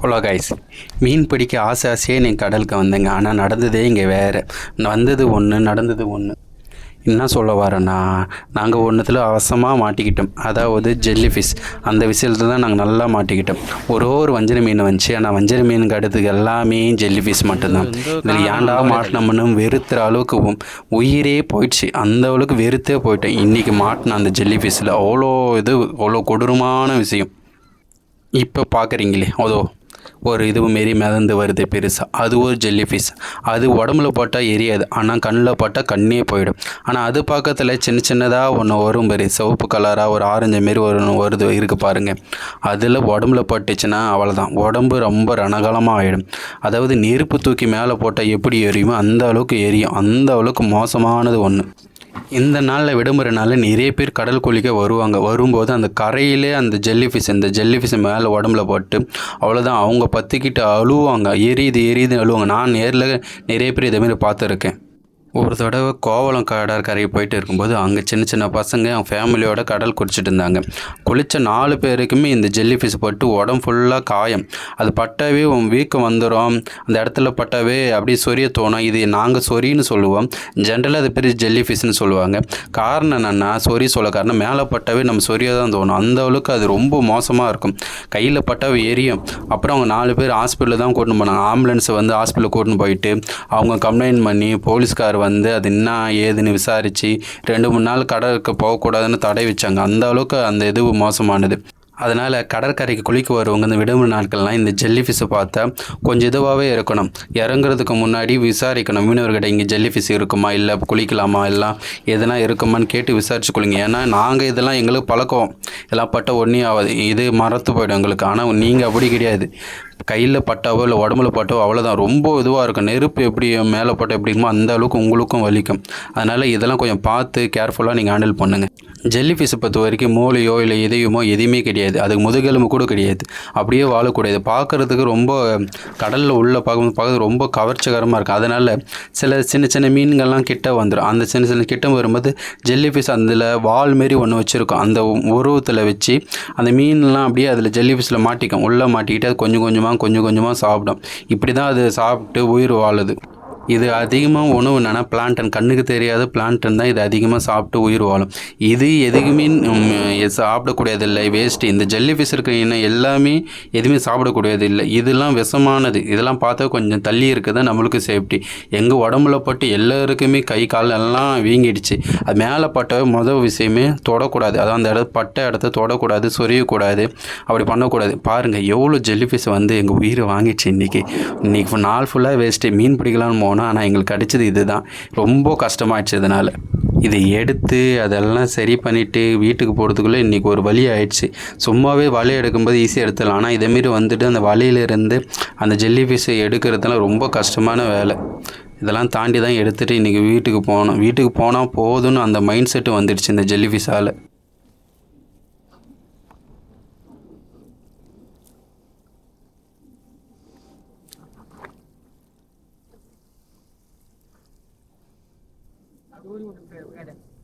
Hello guys மீன் பிடிக்க ஆசை ஆசையே நீங்கள் கடலுக்கு வந்தேங்க. ஆனால் நடந்ததே இங்கே வேறு. வந்தது ஒன்று நடந்தது ஒன்று என்ன சொல்ல வரேன்னா நாங்கள் ஒன்றுத்தில் அவசரமாக மாட்டிக்கிட்டோம். அதாவது ஜெல்லி ஃபிஷ் அந்த விஷயத்தில் தான் நாங்கள் நல்லா மாட்டிக்கிட்டோம். ஒரு ஒரு வஞ்சர மீன் வந்துச்சு. ஆனால் வஞ்சர மீனுக்கு அடுத்தது எல்லாமே ஜெல்லி ஃபிஷ் மட்டும்தான். இதில் ஏன்டா மாட்டினோம்னு வெறுத்துற அளவுக்கு உயிரே போயிடுச்சு. அந்த அளவுக்கு வெறுத்தே போயிட்டேன். இன்றைக்கி மாட்டின அந்த ஜெல்லி ஃபிஷ்ஷில் அவ்வளோ இது அவ்வளோ கொடூரமான விஷயம். இப்போ பார்க்குறீங்களே அதோ ஒரு இதுவும் மாரி மிதந்து வருது பெருசாக அது ஒரு ஜெல்லி ஃபிஷ் அது உடம்புல போட்டால் எரியாது. ஆனால் கண்ணில் போட்டால் கண்ணே போயிடும். ஆனால் அது பக்கத்தில் சின்ன சின்னதாக ஒன்று வரும் பெரிய சிவப்பு கலராக ஒரு ஆரஞ்சு மாரி ஒரு ஒன்று வருது இருக்குது பாருங்கள் அதில் உடம்புல பட்டுச்சுன்னா அவ்வளோதான் உடம்பு ரொம்ப ரணகலமாக ஆகிடும் அதாவது நெருப்பு தூக்கி மேலே போட்டால் எப்படி எரியுமோ அந்த அளவுக்கு எரியும். அந்த அளவுக்கு மோசமானது ஒன்று இந்த நாளில் விடுமுறை நாளில் நிறைய பேர் கடல் குளிக்க வருவாங்க. வரும்போது அந்த கரையிலே அந்த ஜெல்லி ஃபிஷ் இந்த ஜெல்லி ஃபிஷ் மேலே உடம்புல போட்டு அவ்வளோதான் அவங்க பற்றிக்கிட்டு அழுவாங்க. எரியுது எரியுதுன்னு அழுவாங்க. நான் நேரில் நிறைய பேர் இதேமாரி பார்த்துருக்கேன். ஒரு தடவை கோவளம் கடற்கரைக்கு போயிட்டு இருக்கும்போது அங்கே சின்ன சின்ன பசங்க அவங்க ஃபேமிலியோட கடல் குடிச்சிட்டு இருந்தாங்க. குளித்த நாலு பேருக்குமே இந்த ஜெல்லி ஃபிஷ் பட்டு உடம்பு ஃபுல்லாக காயம். அது பட்டாவே உன் வீக்கம் வந்துடும் அந்த இடத்துல பட்டாவே அப்படியே சொரிய தோணும். இது நாங்கள் சொரின்னு சொல்லுவோம். ஜென்ரலாக அது பெரிய ஜெல்லி ஃபிஷ்னு சொல்லுவாங்க. காரணம் என்னென்னா சொரி சொல்ல காரணம் மேலே பட்டாவே நம்ம சொரிய தான் தோணும். அந்த அளவுக்கு அது ரொம்ப மோசமாக இருக்கும். கையில் பட்டாவே எரியும். அப்புறம் அவங்க நாலு பேர் ஹாஸ்பிட்டலில் தான் கூட்டின்னு போனாங்க. ஆம்புலன்ஸை வந்து ஹாஸ்பிட்டலில் கூட்டின்னு போயிட்டு அவங்க கம்ப்ளைண்ட் பண்ணி போலீஸ்கார் வந்து அது என்ன ஏதுன்னு விசாரித்து ரெண்டு மூணு நாள் கடலுக்கு போகக்கூடாதுன்னு தடை வச்சாங்க. அந்த அளவுக்கு அந்த இது மோசமானது. அதனால் கடற்கரைக்கு குளிக்க வருவங்க இந்த விடுமுறை நாட்கள்லாம் இந்த ஜெல்லி ஃபிஷ்ஷை பார்த்தா கொஞ்சம் இதுவாகவே இருக்கணும். இறங்குறதுக்கு முன்னாடி விசாரிக்கணும். மீனவர்கிட்ட இங்கே ஜெல்லி ஃபிஷ் இருக்குமா? இல்லை குளிக்கலாமா? எல்லாம் எதனா இருக்குமான்னு கேட்டு விசாரிச்சு குளிங்க. ஏன்னா நாங்கள் இதெல்லாம் எங்களுக்கு பழக்கம். இதெல்லாம் பட்ட ஒன்றே ஆகாது. இது மறத்து போயிடும் எங்களுக்கு. ஆனால் நீங்கள் அப்படி கிடையாது. கையில் பட்டாவோ இல்லை உடம்புல பட்டாவோ அவ்வளோதான் ரொம்ப இதுவாக இருக்கும். நெருப்பு எப்படி மேலே பட்டோ எப்படி இருக்குமோ அந்த அளவுக்கு உங்களுக்கும் வலிக்கும். அதனால் இதெல்லாம் கொஞ்சம் பார்த்து கேர்ஃபுல்லாக நீங்கள் ஹேண்டில் பண்ணுங்கள் ஜெல்லி ஃபிஷ்ஷை பொறுத்த வரைக்கும் மூளையோ இல்லை இதயமோ எதுவுமே கிடையாது. அதுக்கு முதுகெலும்பு கூட கிடையாது. அப்படியே வாழக்கூடாது. பார்க்குறதுக்கு ரொம்ப கடலில் உள்ள பார்க்கும்போது பார்க்குறது ரொம்ப கவர்ச்சிகரமாக இருக்கும். அதனால் சில சின்ன சின்ன மீன்கள்லாம் கிட்ட வந்துடும் அந்த சின்ன சின்ன கிட்ட வரும்போது ஜெல்லி ஃபிஷ் அதில் வால் மாரி ஒன்று வச்சுருக்கோம். அந்த உருவத்தில் வச்சு அந்த மீன்லாம் அப்படியே அதில் ஜெல்லி ஃபிஷில் மாட்டிக்கும். உள்ளே மாட்டிக்கிட்டு அது கொஞ்சம் கொஞ்சமாக கொஞ்சம் கொஞ்சமாக சாப்பிடும். இப்படி தான் அது சாப்பிட்டு உயிர் வாழுது. இது அதிகமாக உணவு என்னன்னா பிளான்டன் கண்ணுக்கு தெரியாத பிளான்டன் தான் இது அதிகமாக சாப்பிட்டு உயிர் வாழும். இது எதுக்குமே சாப்பிடக்கூடியது இல்லை சாப்பிடக்கூடியதில்லை. வேஸ்ட்டு இந்த ஜெல்லி ஃபிஷ் இருக்கிற இனம் எல்லாமே எதுவுமே சாப்பிடக்கூடியது இல்லை இதெல்லாம் விஷமானது. இதெல்லாம் பார்த்தா கொஞ்சம் தள்ளி இருக்குது நம்மளுக்கு சேஃப்டி எங்கள் உடம்புல பட்டு எல்லாருக்குமே கை கால் எல்லாம் வீங்கிடுச்சு. அது மேலே பட்ட முதல் விஷயமே தொடக்கூடாது. அதான் அந்த இடத்து பட்ட இடத்த தொடக்கூடாது சொரியக்கூடாது அப்படி பண்ணக்கூடாது. பாருங்கள் எவ்வளோ ஜெல்லி ஃபிஷ் வந்து எங்கள் உயிரை வாங்கிடுச்சு இன்றைக்கி இன்றைக்கி நாள் ஃபுல்லாக வேஸ்ட்டு மீன் பிடிக்கலாம்னு போனோம். ஆனால் எங்களுக்கு அடித்தது இதுதான். ரொம்ப கஷ்டமாயிடுச்சு இதனால் இதை எடுத்து அதெல்லாம் சரி பண்ணிவிட்டு வீட்டுக்கு போகிறதுக்குள்ளே இன்றைக்கி ஒரு வழி ஆயிடுச்சு. சும்மாவே வலை எடுக்கும்போது ஈஸியாக எடுத்துடலாம். ஆனால் இதேமாரி வந்துட்டு அந்த வலையிலேருந்து அந்த ஜெல்லி ஃபிஷ்ஷை எடுக்கிறதுலாம் ரொம்ப கஷ்டமான வேலை. இதெல்லாம் தாண்டி தான் எடுத்துகிட்டு இன்றைக்கி வீட்டுக்கு போனோம். வீட்டுக்கு போனால் போதும்னு அந்த மைண்ட் செட்டு வந்துடுச்சு இந்த ஜெல்லி ஃபிஷ்ஷால் to